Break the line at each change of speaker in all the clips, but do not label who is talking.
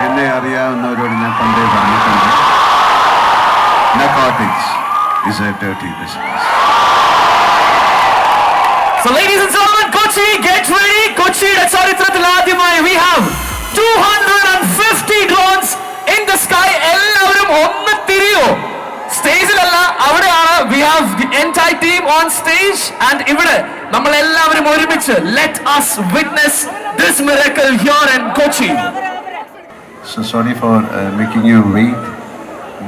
എന്നെ അറിയാവുന്നവരോട് ഞാൻ പണ്ടേ പറഞ്ഞിട്ടുണ്ട് narcotics is a dirty business.
So ladies and gentlemen, Kochi, get ready. കൊച്ചിയുടെ ചരിത്രത്തിൽ ആദ്യമായി we have 250 drones in the sky. എല്ലാവരും ഒന്ന് തിരിയോ സ്റ്റേജിലല്ല അവിടെയാണ് we have entire team on stage and ഇവിടെ നമ്മൾ എല്ലാവരും ഒരുമിച്ച് let us witness this miracle here in Kochi
So sorry for making you wait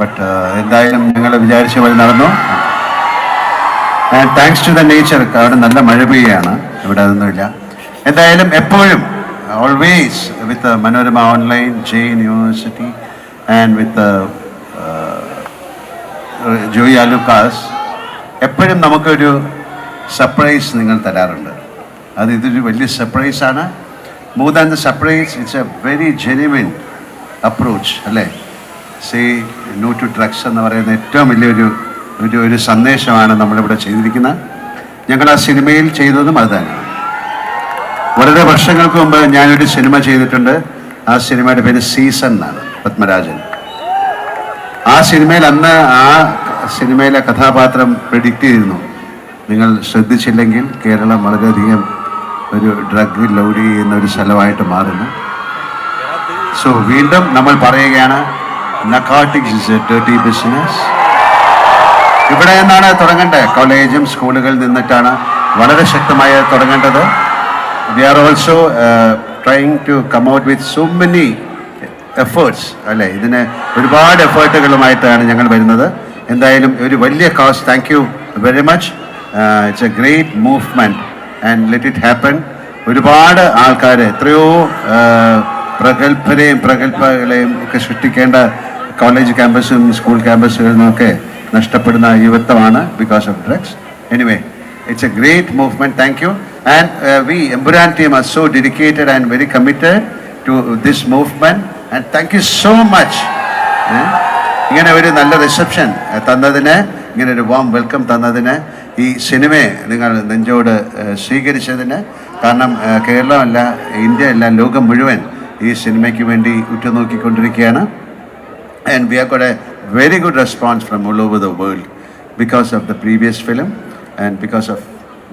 but uh, എന്തായാലും നിങ്ങൾ വിചാരിച്ച പോലെ നടന്നു. And thanks to the nature അവിടെ നല്ല മഴ പെയ്യാണ് ഇവിടെ അതൊന്നുമില്ല എന്തായാലും എപ്പോഴും always with Manorama online Jain university and with Joy Alukkas എപ്പോഴും നമുക്കൊരു സർപ്രൈസ് നിങ്ങൾ തരാറുണ്ട്. അത് ഇതൊരു വലിയ സർപ്രൈസാണ് more than the surprise it's a very genuine approach അല്ലേ? സേ നോ ടു ഡ്രഗ്സ് എന്ന് പറയുന്ന ഏറ്റവും വലിയൊരു ഒരു ഒരു സന്ദേശമാണ് നമ്മളിവിടെ ചെയ്തിരിക്കുന്നത്. ഞങ്ങൾ ആ സിനിമയിൽ ചെയ്തതും അത് തന്നെയാണ് വളരെ വർഷങ്ങൾക്ക് മുമ്പ് ഞാനൊരു സിനിമ ചെയ്തിട്ടുണ്ട്. ആ സിനിമയുടെ പേര് സീസൺ എന്നാണ് പത്മരാജൻ. ആ സിനിമയിൽ അന്ന് ആ സിനിമയിലെ കഥാപാത്രം പ്രിഡിക്റ്റ് ചെയ്തിരുന്നു. നിങ്ങൾ ശ്രദ്ധിച്ചില്ലെങ്കിൽ കേരളം വളരെയധികം ഒരു ഡ്രഗ് ലോഡ് ചെയ്യുന്ന ഒരു സ്ഥലമായിട്ട് മാറുന്നു. സോ വീണ്ടും നമ്മൾ പറയുകയാണ് narcotics is a dirty business ഇവിടെ നിന്നാണ് തുടങ്ങേണ്ടത് കോളേജും സ്കൂളുകളിൽ നിന്നിട്ടാണ് വളരെ ശക്തമായി തുടങ്ങേണ്ടത്. We are also trying to come out with so many efforts അല്ലേ? ഇതിന് ഒരുപാട് എഫേർട്ടുകളുമായിട്ടാണ് ഞങ്ങൾ വരുന്നത്. എന്തായാലും ഒരു വലിയ cause thank you very much it's a great movement and let it happen ഒരുപാട് ആൾക്കാർ എത്രയോ ആ, പ്രഗത്ഭരെയും പ്രഗത്ഭകളെയും ഒക്കെ സൃഷ്ടിക്കേണ്ട കോളേജ് ക്യാമ്പസും സ്കൂൾ ക്യാമ്പസുകളിൽ നിന്നൊക്കെ നഷ്ടപ്പെടുന്ന യുവത്വമാണ് because of drugs anyway it's a great movement thank you and we Empuraan team are so dedicated and very committed to this movement and thank you so much ഇങ്ങനെ ഒരു നല്ല റിസപ്ഷൻ തന്നതിന് ഇങ്ങനെ ഒരു warm welcome തന്നതിന് ഈ സിനിമയെ നിങ്ങൾ നെഞ്ചോട് ഏഹ്, സ്വീകരിച്ചതിന്. കാരണം കേരളമല്ല ഇന്ത്യ അല്ല ലോകം മുഴുവൻ ഈ സിനിമയ്ക്ക് വേണ്ടി ഉറ്റുനോക്കിക്കൊണ്ടിരിക്കുകയാണ്. And we have got a very good response from all over the world because of the previous film and because of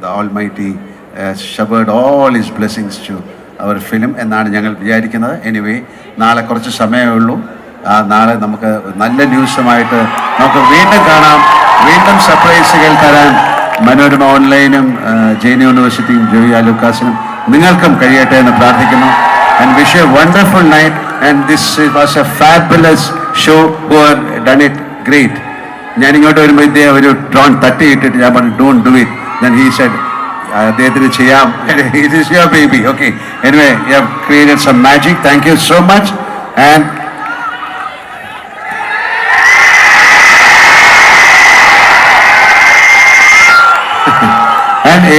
the Almighty the showered all His blessings to our film എന്നാണ് ഞങ്ങൾ വിചാരിക്കുന്നത്. Anyway നാളെ കുറച്ച് സമയമേ ഉള്ളൂ. ആ നാളെ നമുക്ക് നല്ല ന്യൂസുമായിട്ട് നമുക്ക് വീണ്ടും കാണാം. വീണ്ടും സർപ്രൈസുകൾ തരാൻ മനോരമ ഓൺലൈനും ജെയിൻ യൂണിവേഴ്സിറ്റിയും ജോയി അലൂക്കാസിനും നിങ്ങൾക്കും കഴിയട്ടെ എന്ന് പ്രാർത്ഥിക്കുന്നു. And wish you a wonderful night. And this was a fabulous show. Who have done it? Great. ഞാൻ ഇങ്ങോട്ട് വരുമ്പോൾ ഇദ്ദേഹം ഒരു ഡ്രോൺ തട്ടിയിട്ടിട്ട് ഞാൻ പറഞ്ഞു ഡോണ്ട് ഡു ഇറ്റ് ഞാൻ ഹീ സെഡ് അദ്ദേഹത്തിന് ചെയ്യാം. It is your baby okay anyway you have created some magic thank you so much and and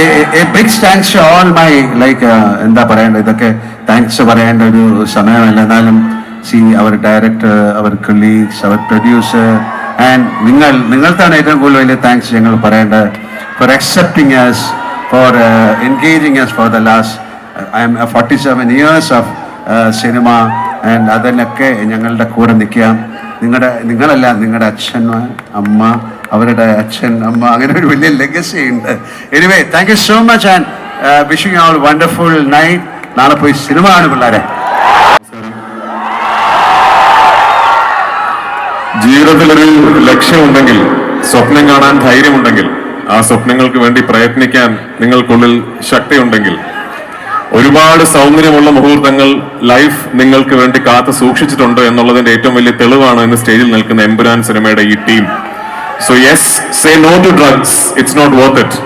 a big thanks to all my like എന്താ പറയേണ്ടത്? ഇതൊക്കെ താങ്ക്സ് പറയേണ്ട ഒരു സമയമല്ല. എന്നാലും see our director our colleagues our producer and നിങ്ങൾ നിങ്ങൾക്കാണ് ഏറ്റവും കൂടുതൽ വലിയ താങ്ക്സ് ഞങ്ങൾ പറയേണ്ടത്. For accepting us for engaging us for the last I am forty seven years of cinema and അതിനൊക്കെ ഞങ്ങളുടെ കൂടെ നിൽക്കാം നിങ്ങളുടെ നിങ്ങളല്ല നിങ്ങളുടെ അച്ഛൻ അമ്മ അവരുടെ അച്ഛൻ അമ്മ അങ്ങനെ ഒരു വലിയ ലെഗസി ഉണ്ട്. Anyway thank you so much and wishing all wonderful night നാളെ പോയി സിനിമ ആണ് പിള്ളേരെ.
ജീവിതത്തിലൊരു ലക്ഷ്യമുണ്ടെങ്കിൽ സ്വപ്നം കാണാൻ ധൈര്യമുണ്ടെങ്കിൽ ആ സ്വപ്നങ്ങൾക്ക് വേണ്ടി പ്രയത്നിക്കാൻ നിങ്ങൾക്കുള്ളിൽ ശക്തിയുണ്ടെങ്കിൽ ഒരുപാട് സൗന്ദര്യമുള്ള മുഹൂർത്തങ്ങൾ ലൈഫ് നിങ്ങൾക്ക് വേണ്ടി കാത്തു സൂക്ഷിച്ചിട്ടുണ്ട് എന്നുള്ളതിന്റെ ഏറ്റവും വലിയ തെളിവാണ് ഇന്ന് സ്റ്റേജിൽ നിൽക്കുന്ന എമ്പുരാൻ സിനിമയുടെ ഈ team so yes say no to drugs it's not worth it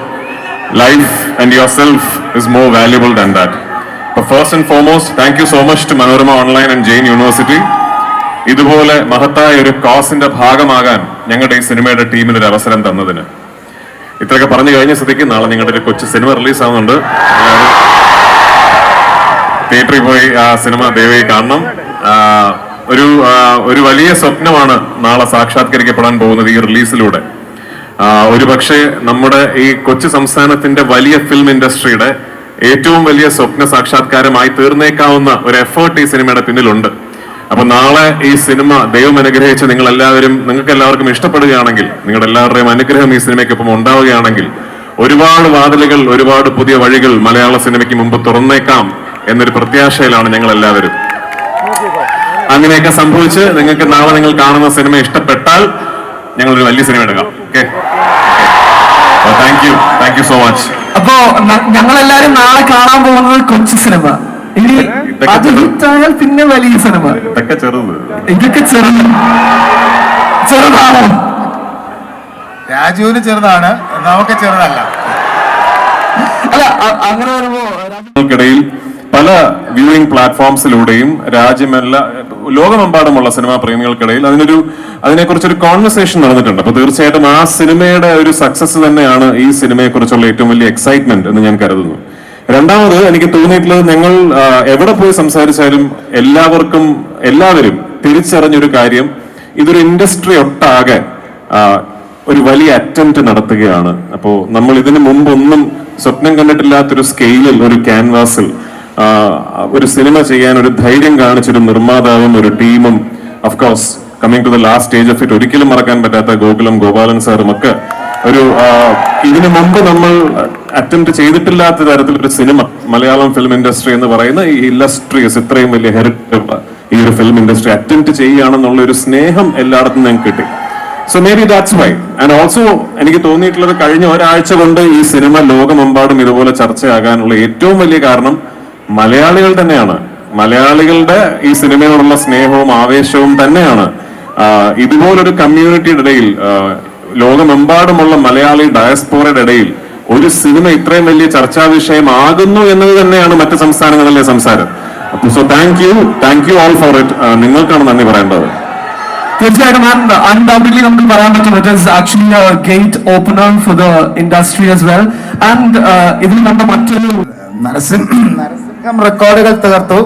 life and yourself is more valuable than that first and foremost thank you so much to Manorama online and Jain university ഇതുപോലെ മഹത്തായ ഒരു കോസിന്റെ ഭാഗമാകാൻ ഞങ്ങളുടെ ഈ സിനിമയുടെ ടീമിന് ഒരു അവസരം തന്നതിന്. ഇത്രയൊക്കെ പറഞ്ഞു കഴിഞ്ഞ സ്ഥിതിക്ക് നാളെ നിങ്ങളുടെ ഒരു കൊച്ചു സിനിമ റിലീസ് ആവുന്നുണ്ട്. തിയേറ്ററിൽ പോയി ആ സിനിമ ദയവായി കാണണം. ഒരു ഒരു വലിയ സ്വപ്നമാണ് നാളെ സാക്ഷാത്കരിക്കപ്പെടാൻ പോകുന്നത് ഈ റിലീസിലൂടെ ഒരു പക്ഷേ നമ്മുടെ ഈ കൊച്ചു സംസ്ഥാനത്തിന്റെ വലിയ ഫിലിം ഇൻഡസ്ട്രിയുടെ ഏറ്റവും വലിയ സ്വപ്ന സാക്ഷാത്കാരമായി തീർന്നേക്കാവുന്ന ഒരു എഫേർട്ട് ഈ സിനിമയുടെ പിന്നിലുണ്ട്. അപ്പൊ നാളെ ഈ സിനിമ ദൈവം അനുഗ്രഹിച്ച് നിങ്ങൾ എല്ലാവരും നിങ്ങൾക്ക് എല്ലാവർക്കും ഇഷ്ടപ്പെടുകയാണെങ്കിൽ നിങ്ങളുടെ എല്ലാവരുടെയും അനുഗ്രഹം ഈ സിനിമയ്ക്കൊപ്പം ഉണ്ടാവുകയാണെങ്കിൽ ഒരുപാട് വാതിലുകൾ ഒരുപാട് പുതിയ വഴികൾ മലയാള സിനിമയ്ക്ക് മുമ്പ് തുറന്നേക്കാം എന്നൊരു പ്രത്യാശയിലാണ് ഞങ്ങൾ എല്ലാവരും അങ്ങനെയൊക്കെ സംഭവിച്ച് നിങ്ങൾക്ക് നാളെ നിങ്ങൾ കാണുന്ന സിനിമ ഇഷ്ടപ്പെട്ടാൽ ഞങ്ങൾ ഒരു വലിയ സിനിമ എടുക്കാം. Okay thank you thank you so much
അപ്പോ ഞങ്ങൾ എല്ലാരും നാളെ കാണാൻ പോകുന്നത് കൊച്ചു സിനിമ ഇനി അത് ഹിറ്റായാൽ പിന്നെ വലിയ സിനിമ
ഇതൊക്കെ ചെറുത്.
ഇതൊക്കെ ചെറുത് ചെറുതാണോ.
രാജുവിന് ചെറുതാണ് നമുക്ക് ചെറുതല്ല.
അല്ല അങ്ങനെ വരുമ്പോ ിൽ
പല വ്യൂയിങ് പ്ലാറ്റ്ഫോംസിലൂടെയും രാജ്യമെല്ല ലോകമെമ്പാടുമുള്ള സിനിമാ പ്രേമികൾക്കിടയിൽ അതിനൊരു അതിനെക്കുറിച്ചൊരു കോൺവെർസേഷൻ നടന്നിട്ടുണ്ട്. അപ്പൊ തീർച്ചയായിട്ടും ആ സിനിമയുടെ ഒരു സക്സസ് തന്നെയാണ് ഈ സിനിമയെ കുറിച്ചുള്ള ഏറ്റവും വലിയ എക്സൈറ്റ്മെന്റ് എന്ന് ഞാൻ കരുതുന്നു. രണ്ടാമത് എനിക്ക് തോന്നിയിട്ടുള്ളത് ഞങ്ങൾ എവിടെ പോയി സംസാരിച്ചാലും എല്ലാവർക്കും എല്ലാവരും തിരിച്ചറിഞ്ഞൊരു കാര്യം ഇതൊരു ഇൻഡസ്ട്രി ഒട്ടാകെ ഒരു വലിയ അറ്റംപ്റ്റ് നടത്തുകയാണ്. അപ്പോൾ നമ്മൾ ഇതിനു മുമ്പൊന്നും സ്വപ്നം കണ്ടിട്ടില്ലാത്തൊരു സ്കെയിലിൽ ഒരു ക്യാൻവാസിൽ ഒരു സിനിമ ചെയ്യാൻ ഒരു ധൈര്യം കാണിച്ചൊരു നിർമ്മാതാവും ഒരു ടീമും of course coming to the last stage of it ഒരിക്കലും മറക്കാൻ പറ്റാത്ത ഗോകുലം ഗോപാലൻ സാറും ഒക്കെ ഒരു ഇതിനു മുമ്പ് നമ്മൾ അറ്റംപ്റ്റ് ചെയ്തിട്ടില്ലാത്ത തരത്തിലൊരു സിനിമ മലയാളം ഫിലിം ഇൻഡസ്ട്രി എന്ന് പറയുന്ന ഈ ഇല്ലസ്ട്രിയസ് ഇത്രയും വലിയ ഹെറിറ്റേജ് ഈ ഒരു ഫിലിം ഇൻഡസ്ട്രി അറ്റംപ്റ്റ് ചെയ്യുകയാണെന്നുള്ള ഒരു സ്നേഹം എല്ലായിടത്തും ഞങ്ങൾക്ക് കിട്ടി. So maybe that's why and also എനിക്ക് തോന്നിയിട്ടുള്ളത് കഴിഞ്ഞ ഒരാഴ്ച കൊണ്ട് ഈ സിനിമ ലോകമെമ്പാടും ഇതുപോലെ ചർച്ചയാകാനുള്ള ഏറ്റവും വലിയ കാരണം മലയാളികൾ തന്നെയാണ്. മലയാളികളുടെ ഈ സിനിമയോടുള്ള സ്നേഹവും ആവേശവും തന്നെയാണ്. ഇതുപോലൊരു കമ്മ്യൂണിറ്റിയുടെ ഇടയിൽ ലോകമെമ്പാടുമുള്ള മലയാളി ഡയസ്പോറയുടെ ഇടയിൽ ഒരു സിനിമ ഇത്രയും വലിയ ചർച്ചാ വിഷയമാകുന്നു എന്നത് തന്നെയാണ് മറ്റു സംസ്ഥാനങ്ങളിലെ സംസാരം. So thank you thank you all for it നിങ്ങൾക്കാണ് നന്ദി പറയേണ്ടത്.
തീർച്ചയായിട്ടും അൺഡൗട്ട്ലി നമുക്ക് പറയാൻ പറ്റും it is actually gate opener for the industry as well and ഇതിൽ നമ്മുടെ മറ്റൊരു
നരസിംഹ നരസിംഹം റെക്കോർഡുകൾ തകർത്തു.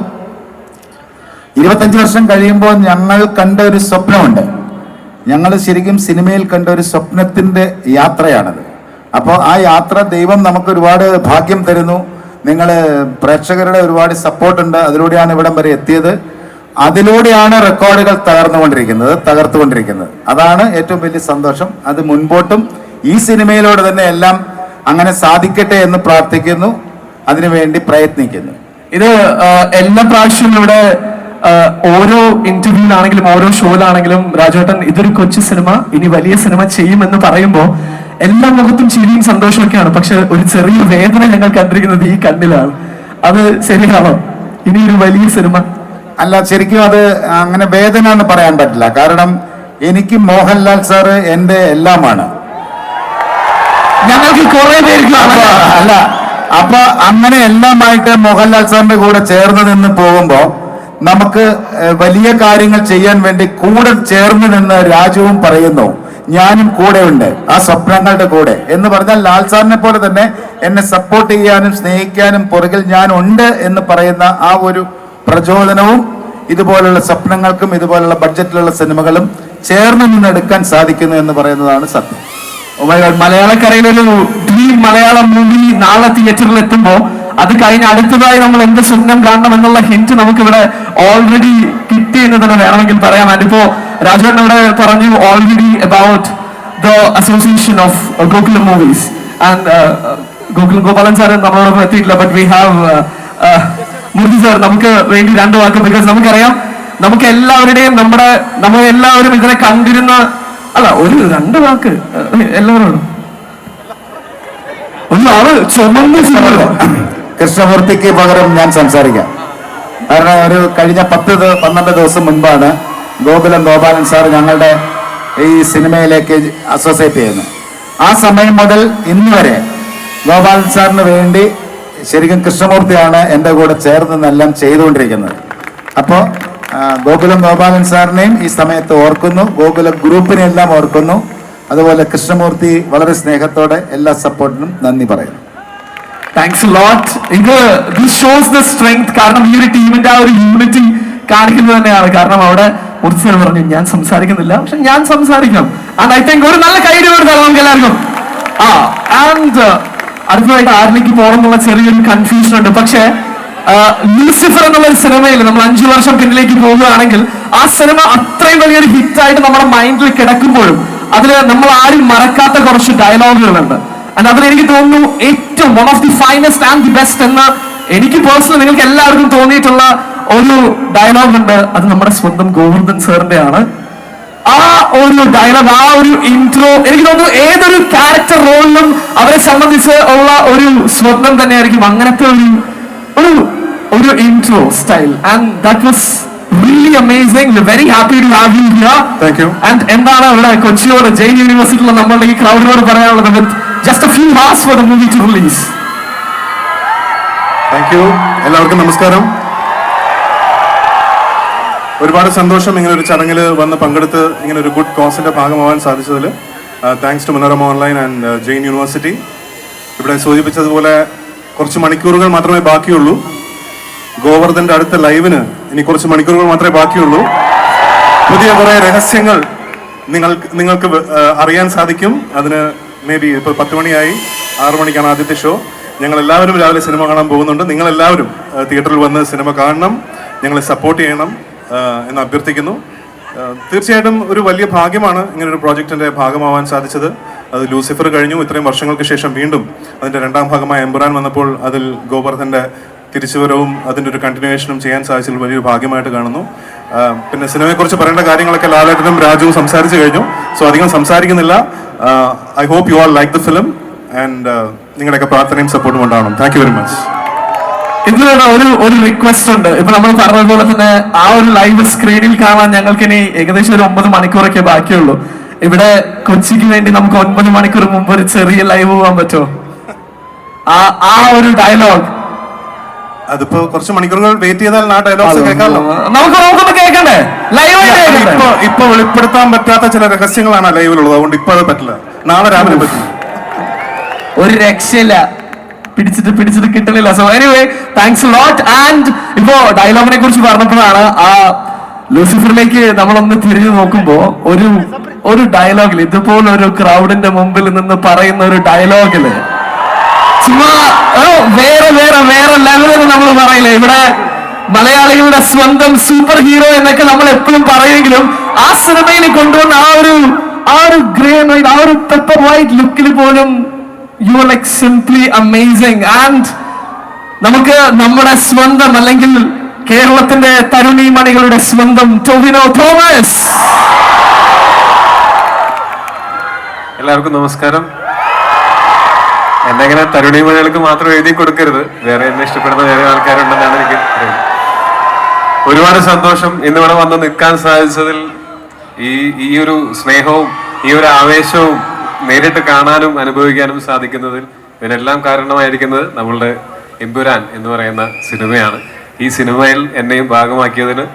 ഇരുപത്തഞ്ച് വർഷം കഴിയുമ്പോൾ ഞങ്ങൾ കണ്ട ഒരു സ്വപ്നമുണ്ട്. ഞങ്ങൾ ശരിക്കും സിനിമയിൽ കണ്ട ഒരു സ്വപ്നത്തിന്റെ യാത്രയാണത്. അപ്പോൾ ആ യാത്ര ദൈവം നമുക്ക് ഒരുപാട് ഭാഗ്യം തരുന്നു. നിങ്ങൾ പ്രേക്ഷകരുടെ ഒരുപാട് സപ്പോർട്ടുണ്ട് അതിലൂടെയാണ് ഇവിടം വരെ എത്തിയത്. അതിലൂടെയാണ് റെക്കോർഡുകൾ തകർന്നുകൊണ്ടിരിക്കുന്നത് തകർത്തുകൊണ്ടിരിക്കുന്നത്. അതാണ് ഏറ്റവും വലിയ സന്തോഷം. അത് മുൻപോട്ടും ഈ സിനിമയിലൂടെ തന്നെ എല്ലാം അങ്ങനെ സാധിക്കട്ടെ എന്ന് പ്രാർത്ഥിക്കുന്നു. അതിനുവേണ്ടി പ്രയത്നിക്കുന്നു.
ഇത് എല്ലാ പ്രാവശ്യവും ഇവിടെ ഓരോ ഇന്റർവ്യൂവിലാണെങ്കിലും ഓരോ ഷോയിലാണെങ്കിലും രാജേട്ടൻ ഇതൊരു കൊച്ചു സിനിമ ഇനി വലിയ സിനിമ ചെയ്യുമെന്ന് പറയുമ്പോൾ എല്ലാ മുഖത്തും ചിരിയും സന്തോഷമൊക്കെയാണ്. പക്ഷെ ഒരു ചെറിയ വേദന ഞങ്ങൾ കണ്ടിരിക്കുന്നത് ഈ കണ്ണിലാണ്. അത് ശരിയാണോ? ഇനി ഒരു വലിയ സിനിമ.
അല്ല ശരിക്കും അത് അങ്ങനെ വേദന എന്ന് പറയാൻ പറ്റില്ല. കാരണം എനിക്ക് മോഹൻലാൽ സാറ് എന്റെ എല്ലാമാണ്.
ഞങ്ങൾക്ക് കുറെ പേർക്ക്
അല്ല. അപ്പൊ അങ്ങനെ എല്ലാമായിട്ട് മോഹൻലാൽ സാറിന്റെ കൂടെ ചേർന്ന് നിന്ന് പോകുമ്പോ നമുക്ക് വലിയ കാര്യങ്ങൾ ചെയ്യാൻ വേണ്ടി കൂടെ ചേർന്ന് നിന്ന് രാജുവും പറയുന്നു ഞാനും കൂടെ ഉണ്ട് ആ സ്വപ്നങ്ങളുടെ കൂടെ. എന്ന് പറഞ്ഞാൽ ലാൽ സാറിനെ പോലെ തന്നെ എന്നെ സപ്പോർട്ട് ചെയ്യാനും സ്നേഹിക്കാനും പുറകിൽ ഞാൻ ഉണ്ട് എന്ന് പറയുന്ന ആ ഒരു പ്രചോദനവും ഇതുപോലുള്ള സ്വപ്നങ്ങൾക്കും ഇതുപോലുള്ള ബഡ്ജറ്റിലുള്ള സിനിമകളും ചേർന്ന് നിന്ന് എടുക്കാൻ സാധിക്കുന്നു എന്ന് പറയുന്നതാണ് സത്യം.
Oh മലയാളം മൂവി നാളെ തിയേറ്ററിൽ എത്തുമ്പോ അത് കഴിഞ്ഞ് അടുത്തതായി നമ്മൾ എന്ത് സ്വപ്നം കാണണം എന്നുള്ള ഹിന്റ് നമുക്ക് ഇവിടെ ഓൾറെഡി കിട്ടി എന്ന് തന്നെ വേണമെങ്കിൽ പറയാം. അതിപ്പോ രാജേട്ടൻ ഇവിടെ പറഞ്ഞു already about the association of Gokulam movies and Gokulam Gopalan sir നമ്മളോടൊപ്പം എത്തിയിട്ടില്ല but we have Murji sir നമുക്ക് വേണ്ടി രണ്ട് വാക്ക് ബിക്കോസ് നമുക്കറിയാം നമുക്ക് എല്ലാവരുടെയും നമ്മുടെ നമ്മൾ എല്ലാവരും ഇതിനെ കണ്ടിരുന്ന അല്ല ഒരു രണ്ട് വാക്ക് എല്ലാവരോടും ഒന്ന് ആൾ ചുമന്ന് സിനിമ
കൃഷ്ണമൂർത്തിക്ക് പകരം ഞാൻ സംസാരിക്കാം. കാരണം ഒരു കഴിഞ്ഞ പത്ത് പന്ത്രണ്ട് ദിവസം മുൻപാണ് ഗോകുലം ഗോപാലൻ സാർ ഞങ്ങളുടെ ഈ സിനിമയിലേക്ക് അസോസിയേറ്റ് ചെയ്യുന്നത്. ആ സമയം മുതൽ ഇന്ന് വരെ ഗോപാലൻ സാറിന് വേണ്ടി ശരിക്കും കൃഷ്ണമൂർത്തിയാണ് എന്റെ കൂടെ ചേർന്ന് നിന്നെല്ലാം ചെയ്തുകൊണ്ടിരിക്കുന്നത് അപ്പോൾ ഗോകുലം ഗോപാലൻ സാറിനെയും ഈ സമയത്ത് ഓർക്കുന്നു. ഗോകുലം ഗ്രൂപ്പിനെ എല്ലാം ഓർക്കുന്നു. അതുപോലെ കൃഷ്ണമൂർത്തി വളരെ സ്നേഹത്തോടെ എല്ലാ സപ്പോർട്ടിനും നന്ദി പറയുന്നു.
താങ്ക്സ് ലോട്ട് ഇത് ദിസ് ഷോസ് ദ സ്ട്രെങ്ത് കാരണം ഈ ഒരു ടീമിന്റെ ആ ഒരു യൂണിറ്റി കാണിക്കുന്നത് തന്നെയാണ്. കാരണം അവിടെ സാർ പറഞ്ഞു ഞാൻ സംസാരിക്കുന്നില്ല. പക്ഷെ ഞാൻ സംസാരിക്കാം. ആൻഡ് ഐ തിങ്ക് ഒരു നല്ല കൈഡി നമുക്ക് എല്ലാവർക്കും. ആ ആൻഡ് അടുത്തതായിട്ട് ആരിലേക്ക് പോകണം എന്നുള്ള ചെറിയൊരു കൺഫ്യൂഷൻ ഉണ്ട്. പക്ഷേ ലൂസിഫർ എന്നുള്ള ഒരു സിനിമയിൽ നമ്മൾ അഞ്ചു വർഷം പിന്നിലേക്ക് പോവുകയാണെങ്കിൽ ആ സിനിമ അത്രയും വലിയൊരു ഹിറ്റായിട്ട് നമ്മുടെ മൈൻഡിൽ കിടക്കുമ്പോഴും അതിൽ നമ്മൾ ആരും മറക്കാത്ത കുറച്ച് ഡയലോഗുകളുണ്ട് ആൻഡ് അതിൽ എനിക്ക് തോന്നുന്നു ഏറ്റവും one of the finest and the best എന്ന് എനിക്ക് പേഴ്സണൽ നിങ്ങൾക്ക് എല്ലാവർക്കും തോന്നിയിട്ടുള്ള ഒരു ഡയലോഗ് ഉണ്ട്. അത് നമ്മുടെ സ്വന്തം ഗോവർദ്ധൻ സാറിന്റെ ആണ് ആ ഒരു ഡയലോഗ് ആ ഒരു ഇൻട്രോ എനിക്ക് തോന്നുന്നു ഏതൊരു ക്യാരക്ടർ റോളിലും അവരെ സംബന്ധിച്ച് ഉള്ള ഒരു സ്വപ്നം തന്നെയായിരിക്കും അങ്ങനത്തെ ഒരു ഒരു ഒരു intro style and that was really amazing very happy to have you here
thank you
and എന്താണ് അവിടെ കൊച്ചിയോട് ജെയിൻ യൂണിവേഴ്സിറ്റിയിലുള്ള നമ്മളുടെ ഈ ക്രൗഡിനോട് പറയാനുള്ളത്? With just a few hours for the movie to release
thank you എല്ലാവർക്കും നമസ്കാരം. ഒരുപാട് സന്തോഷം ഇങ്ങനെ ഒരു ചടങ്ങിൽ വന്ന് പങ്കെടുത്ത് ഇങ്ങനെ ഒരു ഗുഡ് കോസിന്റെ ഭാഗമാവാൻ സാധിച്ചതിൽ. Thanks to Manorama online and Jain university ഇവിടെ സൂചിപ്പിച്ചതുപോലെ കുറച്ച് മണിക്കൂറുകൾ മാത്രമേ ബാക്കിയുള്ളൂ. ഗോവർദ്ധന്റെ അടുത്ത ലൈവിന് ഇനി കുറച്ച് മണിക്കൂറുകൾ മാത്രമേ ബാക്കിയുള്ളൂ. പുതിയ കുറെ രഹസ്യങ്ങൾ നിങ്ങൾക്ക് നിങ്ങൾക്ക് അറിയാൻ സാധിക്കും. അതിന് മേ ബി ഇപ്പോൾ പത്ത് മണിയായി ആറു മണിക്കാണ് ആദ്യത്തെ ഷോ ഞങ്ങൾ എല്ലാവരും രാവിലെ സിനിമ കാണാൻ പോകുന്നുണ്ട്. നിങ്ങൾ എല്ലാവരും തിയേറ്ററിൽ വന്ന് സിനിമ കാണണം. ഞങ്ങളെ സപ്പോർട്ട് ചെയ്യണം എന്ന് അഭ്യർത്ഥിക്കുന്നു. തീർച്ചയായിട്ടും ഒരു വലിയ ഭാഗ്യമാണ് ഇങ്ങനെ ഒരു പ്രോജക്റ്റിന്റെ ഭാഗമാവാൻ സാധിച്ചത്. അത് ലൂസിഫർ കഴിഞ്ഞു. ഇത്രയും വർഷങ്ങൾക്ക് ശേഷം വീണ്ടും അതിന്റെ രണ്ടാം ഭാഗമായ എംബുറാൻ വന്നപ്പോൾ അതിൽ ഗോവർദ്ധന്റെ തിരിച്ചുവരവും അതിന്റെ ഒരു കണ്ടിന്യൂവേഷനും ചെയ്യാൻ സാധിച്ചതിൽ വലിയൊരു ഭാഗ്യമായിട്ട് കാണുന്നു. പിന്നെ സിനിമയെക്കുറിച്ച് പറയേണ്ട കാര്യങ്ങളൊക്കെ ലാലേട്ടനും രാജുവും സംസാരിച്ചു കഴിഞ്ഞു. സോ അധികം സംസാരിക്കുന്നില്ല. I hope you are like the film and നിങ്ങളുടെയൊക്കെ പ്രാർത്ഥനയും സപ്പോർട്ടും ഉണ്ടാവണം. താങ്ക് യു വെരി മച്ച്
ഇതിലൂടെ ഒരു ഒരു റിക്വസ്റ്റ് ഉണ്ട്. ഇപ്പൊ നമ്മൾ പറഞ്ഞതുപോലെ തന്നെ ആ ഒരു ലൈവ് സ്ക്രീനിൽ കാണാൻ ഞങ്ങൾക്ക് ഇനി ഏകദേശം ഒരു ഒമ്പത് മണിക്കൂറൊക്കെ ബാക്കിയുള്ളൂ. ഇവിടെ കൊച്ചിക്ക് വേണ്ടി നമുക്ക് ഒൻപത് മണിക്കൂർ മുമ്പ് ഒരു ചെറിയ ലൈവ് പോകാൻ പറ്റുമോ? ആ ആ ഒരു ഡയലോഗ്
അതിപ്പോ കുറച്ച് മണിക്കൂറുകൾ വെയിറ്റ് ചെയ്താൽ ആ ഡയലോഗ്സ് കേൾക്കാമല്ലോ.
നമുക്ക് നമുക്കൊന്ന് കേൾക്കണ്ടേ? ലൈവായിട്ട്
ഇപ്പൊ ഇപ്പൊ വെളിപ്പെടുത്താൻ പറ്റാത്ത ചില രഹസ്യങ്ങളാണ് ലൈവിലുള്ളത് അതുകൊണ്ട് ഇപ്പൊ അത് പറ്റില്ല. നാളെ രാവിലെ പറ്റും
ഒരു രക്ഷയില്ല. പിടിച്ചിട്ട് പിടിച്ചിട്ട് കിട്ടണില്ല. So anyway thanks lot and ഇപ്പോ ഡയലോഗിനെ കുറിച്ച് പറഞ്ഞപ്പോഴാണ് ആ ലൂസിഫറിലേക്ക് നമ്മളൊന്ന് തിരിഞ്ഞു നോക്കുമ്പോ ഒരു ഒരു ഡയലോഗിൽ ഇതുപോലെ ഒരു ക്രൗഡിന്റെ മുമ്പിൽ നിന്ന് പറയുന്ന ഒരു ഡയലോഗിൽ ചുമ്മാ വേറെ വേറെ വേറെ ലെവലിൽ നമ്മൾ പറയില്ലേ? ഇവിടെ മലയാളികളുടെ സ്വന്തം സൂപ്പർ ഹീറോ എന്നൊക്കെ നമ്മൾ എപ്പോഴും പറയുമെങ്കിലും ആ സിനിമയിൽ കൊണ്ടുവന്ന ആ ഒരു ആ ഒരു ഗ്രേ വൈറ്റ് ആ ഒരു പെപ്പർ വൈറ്റ് ലുക്കിൽ പോലും you are like simply amazing and നമുക്ക് നമ്മുടെ സ്വന്തം അല്ലെങ്കിൽ കേരളത്തിന്റെ തരുണി മണികളുടെ സ്വന്തം ടോവിനോ തോമസ്.
എല്ലാവർക്കും നമസ്കാരം. എന്നെ തരുണി മലയാളിക്ക് മാത്രം എഴുതി കൊടുക്കരുത്. വേറെ എന്നെ ഇഷ്ടപ്പെടുന്ന വേറെ ആൾക്കാരുണ്ടെന്നാണ് എനിക്ക് ഒരുപാട് സന്തോഷം ഇന്ന് ഇന്നിവിടെ വന്ന് നിൽക്കാൻ സാധിച്ചതിൽ ഈ ഈ ഒരു സ്നേഹവും ഈ ഒരു ആവേശവും നേരിട്ട് കാണാനും അനുഭവിക്കാനും സാധിക്കുന്നതിൽ ഇതിനെല്ലാം കാരണമായിരിക്കുന്നത് നമ്മളുടെ എമ്പുരാൻ എന്ന് പറയുന്ന സിനിമയാണ്. ഈ സിനിമയിൽ എന്നെയും ഭാഗമാക്കിയതിന്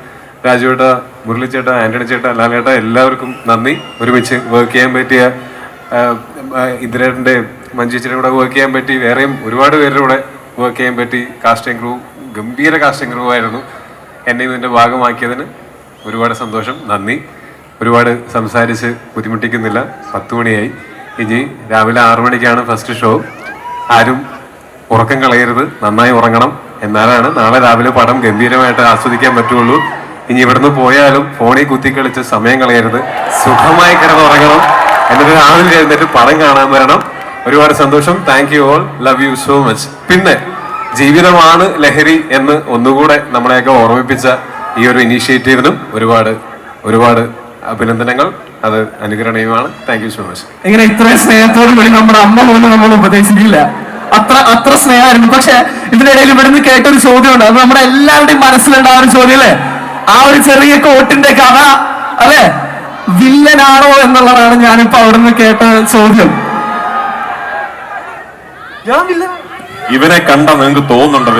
രാജുവേട്ട മുരളിച്ചേട്ട ആന്റണി ചേട്ട ലാലേട്ട എല്ലാവർക്കും നന്ദി. ഒരുമിച്ച് വർക്ക് ചെയ്യാൻ പറ്റിയ ഇന്ദിരേട്ടന്റെ മഞ്ജുച്ചിയുടെ കൂടെ വർക്ക് ചെയ്യാൻ പറ്റി വേറെയും ഒരുപാട് പേരുടെ കൂടെ വർക്ക് ചെയ്യാൻ പറ്റി. കാസ്റ്റിംഗ് ക്രൂ ഗംഭീര കാസ്റ്റിംഗ് ക്രൂ ആയിരുന്നു. എന്നെയും ഇതിന്റെ ഭാഗമാക്കിയതിന് ഒരുപാട് സന്തോഷം നന്ദി. ഒരുപാട് സംസാരിച്ച് ബുദ്ധിമുട്ടിക്കുന്നില്ല. പത്ത് മണിയായി. ഇനി രാവിലെ ആറു മണിക്കാണ് ഫസ്റ്റ് ഷോ ആരും ഉറക്കം കളയരുത്. നന്നായി ഉറങ്ങണം. എന്നാലാണ് നാളെ രാവിലെ പടം ഗംഭീരമായിട്ട് ആസ്വദിക്കാൻ പറ്റുള്ളൂ. ഇനി ഇവിടുന്ന് പോയാലും ഫോണിൽ കുത്തിക്കളിച്ച് സമയം കളയരുത്. സുഖമായി കിടന്ന് ഉറങ്ങണം എന്നിട്ട് രാവിലെ എഴുന്നേറ്റ് പടം കാണാൻ വരണം. ഒരുപാട് സന്തോഷം. Thank you all love you so much പിന്നെ ജീവിതമാണ് ലഹരി എന്ന് ഒന്നുകൂടെ നമ്മളെയൊക്കെ ഓർമ്മിപ്പിച്ച ഈ ഒരു ഇനീഷ്യേറ്റീവിനും ഒരുപാട് ഒരുപാട് അഭിനന്ദനങ്ങൾ. അത് അനുകരണീയമാണ്. താങ്ക് യു സോ മച്ച്
ഇങ്ങനെ ഇത്രയും സ്നേഹത്തോടു കൂടി നമ്മുടെ അമ്മ പോലും നമ്മൾ ഉപദേശിക്കില്ല അത്ര അത്ര സ്നേഹമായിരുന്നു. പക്ഷെ ഇതിനിടയിൽ ഇവിടുന്ന് കേട്ടൊരു ചോദ്യമുണ്ട്. അത് നമ്മുടെ എല്ലാവരുടെയും മനസ്സിലുണ്ട് ആ ഒരു ചോദ്യം അല്ലേ? ആ ഒരു ചെറിയ കോട്ടിന്റെ കഥ അല്ലെ? വില്ലനാണോ എന്നുള്ളതാണ് ഞാനിപ്പോ അവിടുന്ന് കേട്ട ചോദ്യം.
ഇവനെ കണ്ട നിങ്ങൾക്ക് തോന്നുന്നുണ്ടോ?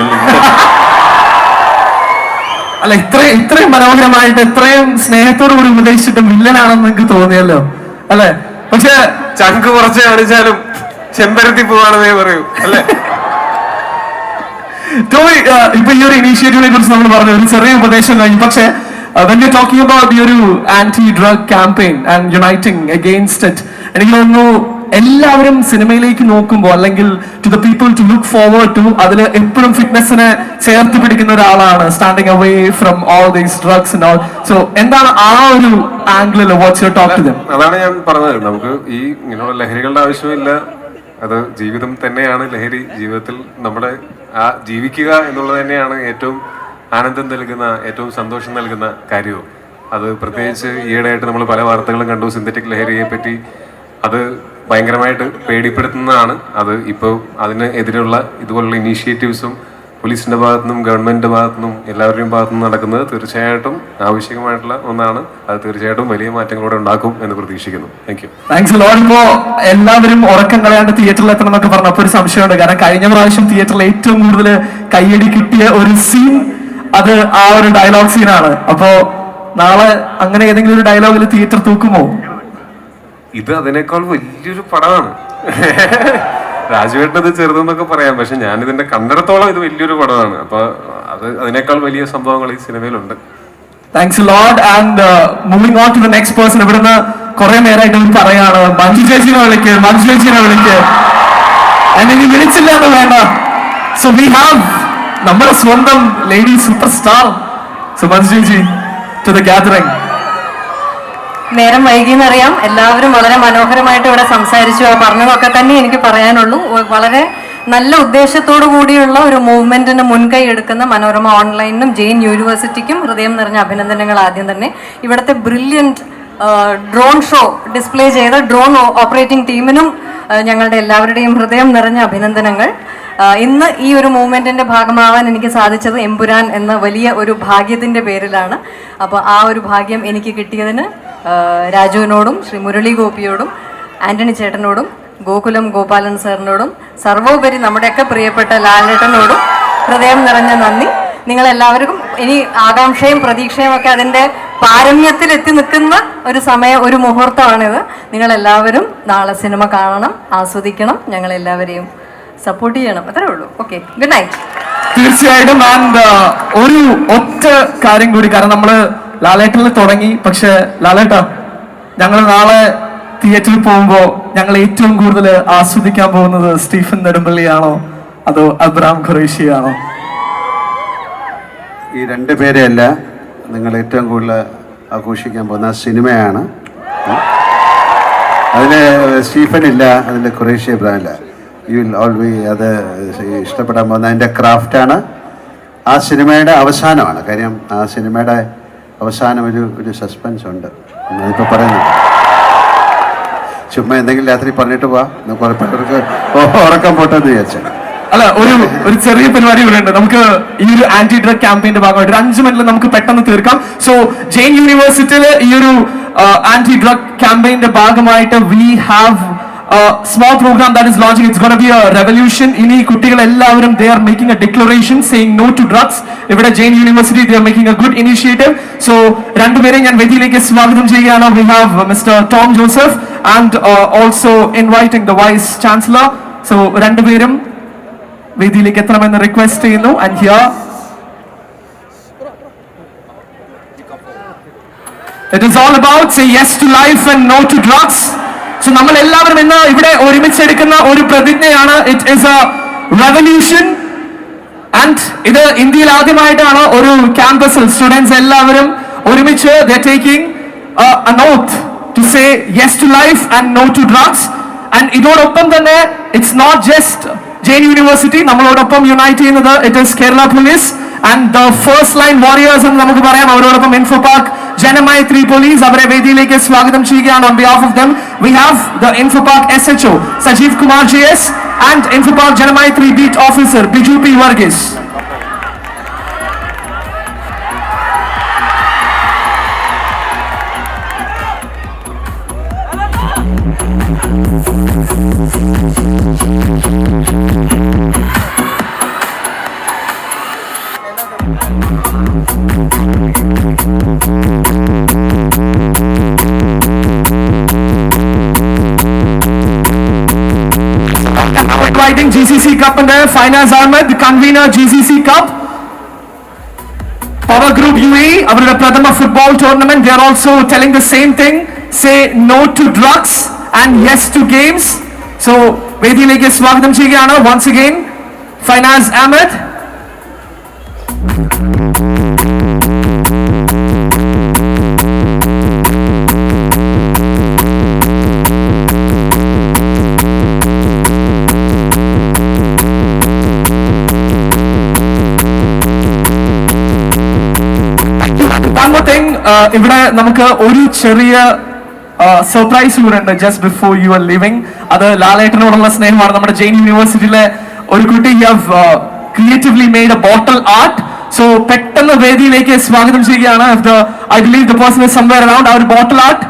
അല്ല ഇത്രയും ഇത്രയും മനോഹരമായിട്ട് ഇത്രയും സ്നേഹത്തോടു കൂടി ഉപദേശിച്ചിട്ട് വില്ലനാണെന്ന് നിങ്ങൾക്ക് തോന്നിയല്ലോ? അല്ലെ? പക്ഷെ
ചങ്ക് കുറച്ച് കാണിച്ചാലും ചെമ്പരത്തി പോവാണെന്നേ പറയൂ. അല്ലെ?
ടോയ് ഇപ്പൊ ഈ ഒരു ഇനീഷ്യേറ്റീവിനെ കുറിച്ച് നമ്മൾ പറഞ്ഞു. ഒരു ചെറിയ ഉപദേശം കഴിഞ്ഞു. പക്ഷേ വെൻ യു ടോക്കിംഗ് അബൌട്ട് ഈ ഒരു anti drug campaign and uniting against it എനിക്ക് തോന്നുന്നു എല്ലാവരും സിനിമയിലേക്ക് നോക്കുമ്പോൾ അല്ലെങ്കിൽ to the people to look forward to അതിൽ എപ്പോഴും ഫിറ്റ്നസിനെ ചേർത്ത് പിടിക്കുന്ന ഒരാളാണ് standing away from all these drugs and all so എന്താണ് ആ ഒരു ആംഗിളിൽ what's your talk to them
അതാണ് ഞാൻ പറഞ്ഞത്. നമുക്ക് ഈ ഇങ്ങനെയുള്ള ലഹരികളുടെ ആവശ്യമില്ല. അത് ജീവിതം തന്നെയാണ്. ലഹരി ജീവിതത്തിൽ നമ്മുടെ ആ ജീവിക്കുക എന്നുള്ളത് തന്നെയാണ് ഏറ്റവും ആനന്ദം നൽകുന്ന ഏറ്റവും സന്തോഷം നൽകുന്ന കാര്യവും. അത് പ്രത്യേകിച്ച് ഈയിടെയായിട്ട് നമ്മൾ പല വാർത്തകളും കണ്ടു. സിന്തറ്റിക് ലഹരിയെ പറ്റി അത് ഭയങ്കരമായിട്ട് പേടിപ്പെടുത്തുന്നതാണ്. അത് ഇപ്പോൾ അതിന് എതിരെയുള്ള ഇതുപോലുള്ള ഇനീഷ്യേറ്റീവ്സും പോലീസിന്റെ ഭാഗത്തുനിന്നും ഗവൺമെന്റിന്റെ ഭാഗത്തുനിന്നും എല്ലാവരുടെയും ഭാഗത്തുനിന്നും നടക്കുന്നത് തീർച്ചയായിട്ടും ആവശ്യമായിട്ടുള്ള ഒന്നാണ്. അത് തീർച്ചയായിട്ടും വലിയ മാറ്റങ്ങളോടെ ഉണ്ടാക്കും എന്ന് പ്രതീക്ഷിക്കുന്നു. താങ്ക് യു
താങ്ക്സ് ഇപ്പോ എല്ലാവരും ഉറക്കം കളയാണ്ട് തിയേറ്ററിൽ എത്തണം എന്നൊക്കെ പറഞ്ഞപ്പോൾ ഒരു സംശയമുണ്ട്. കാരണം കഴിഞ്ഞ പ്രാവശ്യം തിയേറ്ററിൽ ഏറ്റവും കൂടുതൽ കയ്യടി കിട്ടിയ ഒരു സീൻ അത് ആ ഒരു ഡയലോഗ് സീനാണ് അപ്പോ നാളെ അങ്ങനെ ഏതെങ്കിലും ഒരു ഡയലോഗിൽ തിയേറ്റർ തൂക്കുമോ?
ഇത് അതിനേക്കാൾ വലിയൊരു പടമാണ്. രാജുവേട്ടനത് ചെറുതെന്നൊക്കെ പറയാം പക്ഷെ ഞാൻ ഇതിന്റെ കണ്ടിടത്തോളം ഇത് വലിയൊരു പടമാണ്. അപ്പൊ അത് അതിനേക്കാൾ വലിയ സംഭവങ്ങൾ ഈ സിനിമയിലുണ്ട്.
Thanks lot and moving on to the next person ഇവിടുന്ന് കുറെ നേരമായിട്ട് പറയാണ് മഞ്ജു ചേച്ചിനെ വിളിക്ക് മഞ്ജു ചേച്ചിനെ വിളിക്ക്. എന്നെ വിളിച്ചില്ല എന്ന് വേണ്ട. സോ വി ഹാവ് നമ്മുടെ സ്വന്തം lady super star so Manju ചേച്ചി ടു ദ ഗാദറിംഗ്
നേരം വൈകി വൈകിയെന്നറിയാം. എല്ലാവരും വളരെ മനോഹരമായിട്ട് ഇവിടെ സംസാരിച്ചു. ആ പറഞ്ഞതൊക്കെ തന്നെ എനിക്ക് പറയാനുള്ളൂ. വളരെ നല്ല ഉദ്ദേശത്തോടു കൂടിയുള്ള ഒരു മൂവ്മെന്റിന് മുൻകൈ എടുക്കുന്ന മനോരമ ഓൺലൈനിനും ജെയിൻ യൂണിവേഴ്സിറ്റിക്കും ഹൃദയം നിറഞ്ഞ അഭിനന്ദനങ്ങൾ ആദ്യം തന്നെ. ഇവിടുത്തെ ബ്രില്യന്റ് ഡ്രോൺ ഷോ ഡിസ്പ്ലേ ചെയ്ത ഡ്രോൺ ഓപ്പറേറ്റിംഗ് ടീമിനും ഞങ്ങളുടെ എല്ലാവരുടെയും ഹൃദയം നിറഞ്ഞ അഭിനന്ദനങ്ങൾ. ഇന്ന് ഈ ഒരു മൂവ്മെന്റിന്റെ ഭാഗമാവാൻ എനിക്ക് സാധിച്ചത് എമ്പുരാൻ എന്ന വലിയ ഒരു ഭാഗ്യത്തിന്റെ പേരിലാണ്. അപ്പോൾ ആ ഒരു ഭാഗ്യം എനിക്ക് കിട്ടിയതിന് രാജുവിനോടും ശ്രീ മുരളി ഗോപിയോടും ആന്റണി ചേട്ടനോടും ഗോകുലം ഗോപാലൻ സാറിനോടും സർവോപരി നമ്മുടെയൊക്കെ പ്രിയപ്പെട്ട ലാലേട്ടനോടും ഹൃദയം നിറഞ്ഞ നന്ദി. നിങ്ങളെല്ലാവർക്കും ഇനി ആകാംക്ഷയും പ്രതീക്ഷയും ഒക്കെ അതിന്റെ പാരമ്യത്തിൽ എത്തി നിൽക്കുന്ന ഒരു സമയം ഒരു മുഹൂർത്തമാണിത്. നിങ്ങളെല്ലാവരും നാളെ സിനിമ കാണണം ആസ്വദിക്കണം ഞങ്ങളെല്ലാവരെയും സപ്പോർട്ട് ചെയ്യണം. അത്രേ ഉള്ളൂ. ഓക്കെ ഗുഡ് നൈറ്റ്
തീർച്ചയായിട്ടും ഒരു ഒറ്റ കാര്യം കൂടി കാരണം നമ്മൾ ലാലേട്ടനിൽ തുടങ്ങി. പക്ഷെ ലാലേട്ട ഞങ്ങൾ നാളെ തിയേറ്ററിൽ പോകുമ്പോ ഞങ്ങൾ ഏറ്റവും കൂടുതൽ ആസ്വദിക്കാൻ പോകുന്നത് സ്റ്റീഫൻ നെടുമ്പള്ളിയാണോ? അതോ അബ്രാം ഖുറേഷിയാണോ?
ഈ രണ്ട് പേരെയല്ല നിങ്ങൾ ഏറ്റവും കൂടുതൽ ആഘോഷിക്കാൻ പോകുന്ന സിനിമയാണ്. അതിൽ സ്റ്റീഫൻ ഇല്ല അതിൽ ഖുറേഷി അബ്രാം ഇല്ല യു വിൽ ഓൾവേ അത് ഇഷ്ടപ്പെടാൻ പോകുന്ന അതിന്റെ ക്രാഫ്റ്റാണ്. ആ സിനിമയുടെ അവസാനമാണ്. കാര്യം ആ സിനിമയുടെ അവസാനം ഒരു ഒരു സസ്പെൻസ് ഉണ്ട്. ഞാനിപ്പോൾ പറയുന്നു. ചുമ്മാ എന്തെങ്കിലും രാത്രി പറഞ്ഞിട്ട് പോവാ. കുറേ പേർക്ക് ഉറക്കം പോട്ടെന്ന് വിചാരിച്ചു.
അല്ല ഒരു ഒരു ചെറിയ പരിപാടി ഇവിടെ ഉണ്ട്. നമുക്ക് ഈ ഒരു ആന്റി ഡ്രഗ് ക്യാമ്പയിന്റെ ഭാഗമായിട്ട് ഒരു അഞ്ച് മിനിറ്റിൽ നമുക്ക് പെട്ടെന്ന് തീർക്കാം. സോ ജെയിൻ യൂണിവേഴ്സിറ്റിയിൽ ഈ ഒരു ആന്റി ഡ്രഗ് ക്യാമ്പയിന്റെ ഭാഗമായിട്ട് we have small programme that is launching it's gonna be a revolution ഇനി കുട്ടികൾ എല്ലാവരും they are making a declaration saying no to drugs ഇവിടെ Jain University they are making a good initiative so രണ്ടുപേരെയും ഞാൻ വേദിയിലേക്ക് സ്വാഗതം ചെയ്യുകയാണ്. We have mister Tom Joseph and also inviting the vice chancellor so രണ്ടുപേരും വേദിയിലേക്ക് എത്തണമെന്ന് റിക്വസ്റ്റ് ചെയ്യുന്നു. And here it is all about say yes to life and no to drugs so നമ്മൾ എല്ലാവരും ഇന്ന് ഇവിടെ ഒരുമിച്ചെടുക്കുന്ന ഒരു പ്രതിജ്ഞയാണ്. It is a revolution and ഇത് ഇന്ത്യയിൽ ആദ്യമായിട്ടാണ് ഒരു ക്യാമ്പസിൽ സ്റ്റുഡൻസ് എല്ലാവരും ഒരുമിച്ച് taking to say yes to life and no to drugs and ഇതോടൊപ്പം തന്നെ it's not just Jain University നമ്മളോടൊപ്പം യുണൈറ്റ് ചെയ്യുന്നത് it is Kerala police and the first line warriors എന്ന് നമുക്ക് പറയാം. അവരോടൊപ്പം ഇൻഫോ പാർക്ക് ജനമൈത്രി പോലീസ് അവരെ വേദിയിലേക്ക് സ്വാഗതം ചെയ്യുകയാണ് on behalf of them we have the info park S H O Sajeev Kumar J S and info park Janamaithri beat officer Biju P Varghese GCC cup में गए finance Ahmed convener GCC cup power group UAE प्रथम football tournament they are also telling the same thing say no to drugs and yes to games so वेदी स्वागत once again finance Ahmad ഇവിടെ നമുക്ക് ഒരു ചെറിയ surprise കൂടെ ഉണ്ട്. Just before you are living അത് ലാലേട്ടനോടുള്ള സ്നേഹമാണ്. നമ്മുടെ ജെയിൻ യൂണിവേഴ്സിറ്റിയിലെ ഒരു കുട്ടി you have creatively made a bottle art so പെട്ടെന്ന് വേദിയിലേക്ക് സ്വാഗതം ചെയ്യുകയാണ്. I believe the person is somewhere ആ ഒരു ബോട്ടൽ ആർട്ട്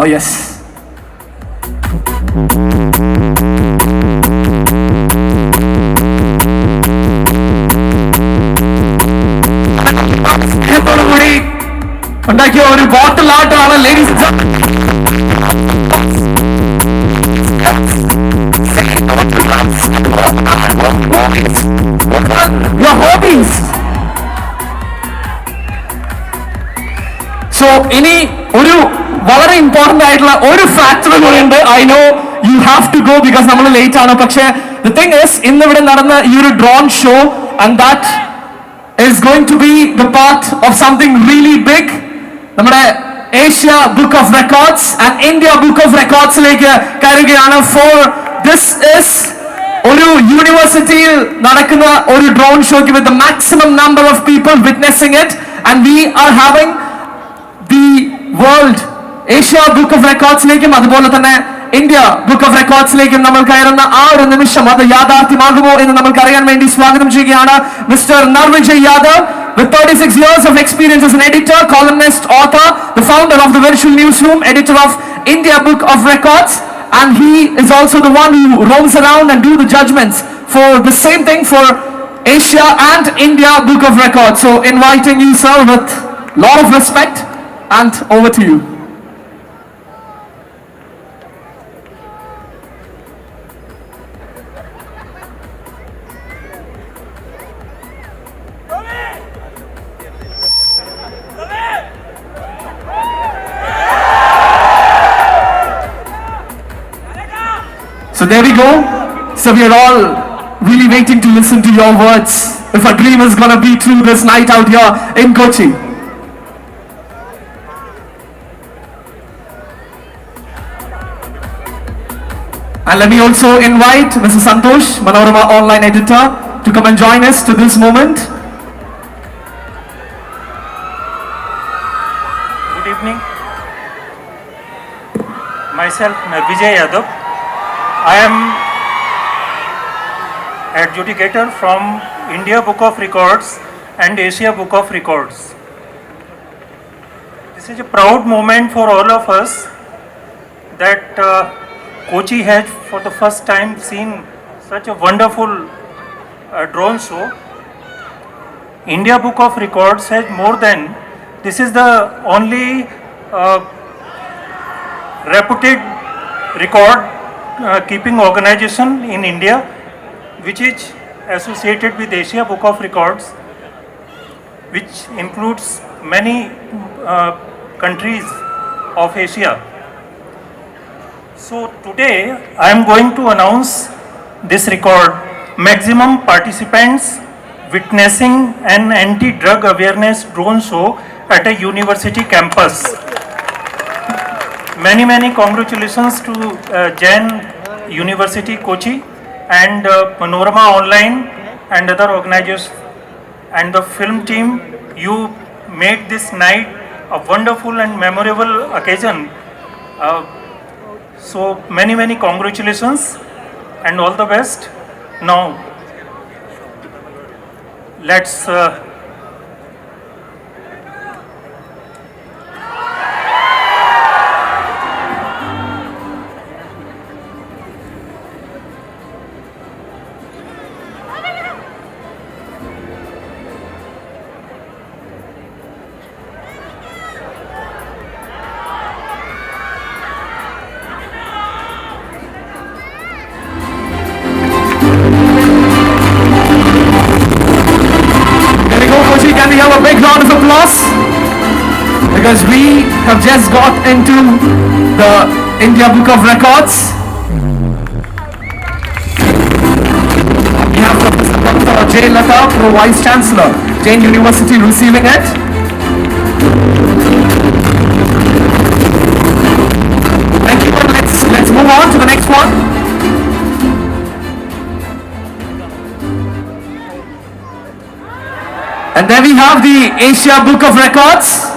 ഓ യെസ് ഉണ്ടാക്കിയ ഒരു ബോട്ടിൽ ആട്ടാണ് ലേഡീസ്. സോ ഇനി ഒരു വളരെ ഇമ്പോർട്ടന്റ് ആയിട്ടുള്ള ഒരു ഫാക്ടർ കൂടെയുണ്ട് I know you have to go because നമ്മൾ ലേറ്റ് ആണ് പക്ഷേ ദ തിങ് ഇസ് ഇന്ന് ഇവിടെ നടന്ന ഈ ഒരു drone show and that is going to be the part of something really big. നമ്മുടെ Asia book of records and India book of റെക്കോർഡ്സിലേക്ക് കയറുകയാണ്. ഫോർ ദിസ് ഇസ് ഒരു യൂണിവേഴ്സിറ്റിയിൽ നടക്കുന്ന ഒരു ഡ്രോൺ ഷോയ്ക്ക് with maximum number of people witnessing it and we are having the world Asia book of റെക്കോർഡ്സിലേക്കും അതുപോലെ തന്നെ India book of റെക്കോർഡ്സിലേക്കും നമ്മൾ കയറുന്ന ആ ഒരു നിമിഷം അത് യാഥാർത്ഥ്യമാകുമോ എന്ന് നമുക്ക് അറിയാൻ വേണ്ടി സ്വാഗതം ചെയ്യുകയാണ് mister Narvijay Yadav. With 36 years of experience as an editor, columnist, author, the founder of the Virtual Newsroom, editor of India Book of Records, and he is also the one who roams around and do the judgments for the same thing for Asia and India Book of Records. So inviting you, sir, with lot of respect, and over to you. There we go. So we are all really waiting to listen to your words. If our dream is gonna be true this night out here in Kochi. And let me also invite Mr. Santosh, Manorama online editor, to come and join us to this moment.
Good evening. Myself, Vijay Yadav. I am adjudicator from India Book of Records and Asia Book of Records. This is a proud moment for all of us that uh, Kochi has for the first time seen such a wonderful uh, drone show. India Book of Records has more than this is the only uh, reputed record uh, keeping organization in India which is associated with Asia Book of Records which includes many uh, countries of Asia. So today I am going to announce this record maximum participants witnessing an anti-drug awareness drone show at a university campus. Many many congratulations to uh, Jain University Kochi and uh, Panorama Online and other organizers and the film team. You made this night a wonderful and memorable occasion. Uh, so many many congratulations and all the best. Now let's uh,
because we have just got into the India Book of Records. We have Dr. J. Lata, Pro Vice Chancellor, Jain University, receiving it. Thank you. Let's let's move on to the next one. And then we have the Asia Book of Records.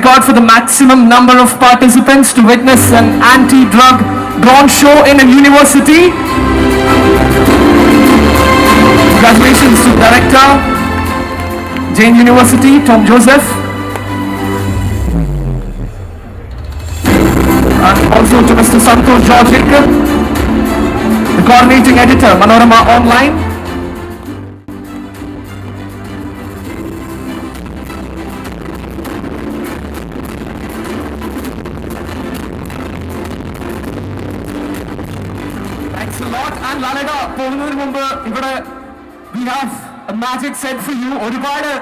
Record for the maximum number of participants to witness an anti-drug drone show in a university. Congratulations to Director, Jane University, Tom Joseph. And also to Mr. Santosh George the coordinating editor, Manorama Online. മുമ്പ് ഇവിടെ magic set for you ഒരുപാട്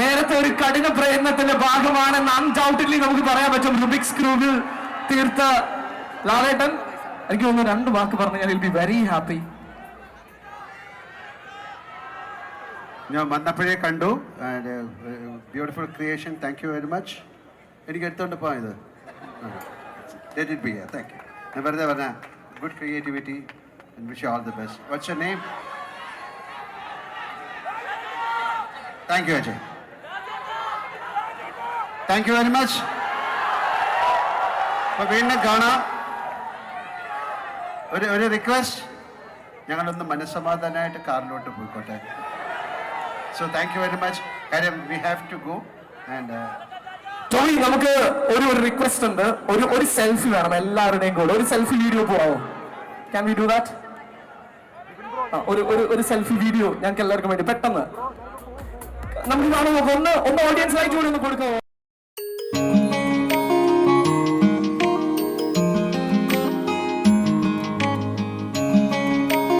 നേരത്തെ ഒരു കഠിന പ്രയത്നത്തിന്റെ ഭാഗമാണെന്ന് undoubtedly നമുക്ക് പറയാൻ പറ്റും. റുബിക്സ് ക്രൂവിൽ തീർത്ത ലാലേട്ടൻ. എനിക്ക് തോന്നുന്നു രണ്ട് വാക്ക് പറഞ്ഞു ഞാൻ ബി വെരി ഹാപ്പി
ഞാൻ വന്നപ്പോഴേ കണ്ടു. Beautiful creation thank you very much എനിക്ക് എടുത്തോണ്ട് പോയത് താങ്ക് യു ഞാൻ വെറുതെ പറഞ്ഞ good creativity wish all the best. What's your name? Thank you, Ajay. Thank you very much അപ്പോൾ വീണ്ടും കാണാം. ഒരു ഒരു റിക്വസ്റ്റ് ഞങ്ങളൊന്ന് മനസ്സമാധാനമായിട്ട് കാറിലോട്ട് പോയിക്കോട്ടെ. So thank you very much കാര്യം we have to go and
Tommy നമുക്ക് ഒരു ഒരു റിക്വസ്റ്റ് ഉണ്ട്. ഒരു ഒരു സെൽഫി വേണം. എല്ലാവരുടെയും കൂടെ. ഒരു സെൽഫി വീഡിയോ പോവാമോ ക്യാൻ വി ഡു ദാറ്റ് ഒരു ഒരു ഒരു സെൽഫി വീഡിയോ ഞങ്ങൾക്ക് എല്ലാവർക്കും വേണ്ടി പെട്ടെന്ന്. നമുക്ക് കാണുമ്പോൾ ഒന്ന് ഒന്ന് ആയിട്ട് കൂടി ഒന്ന് കൊടുക്കാമോ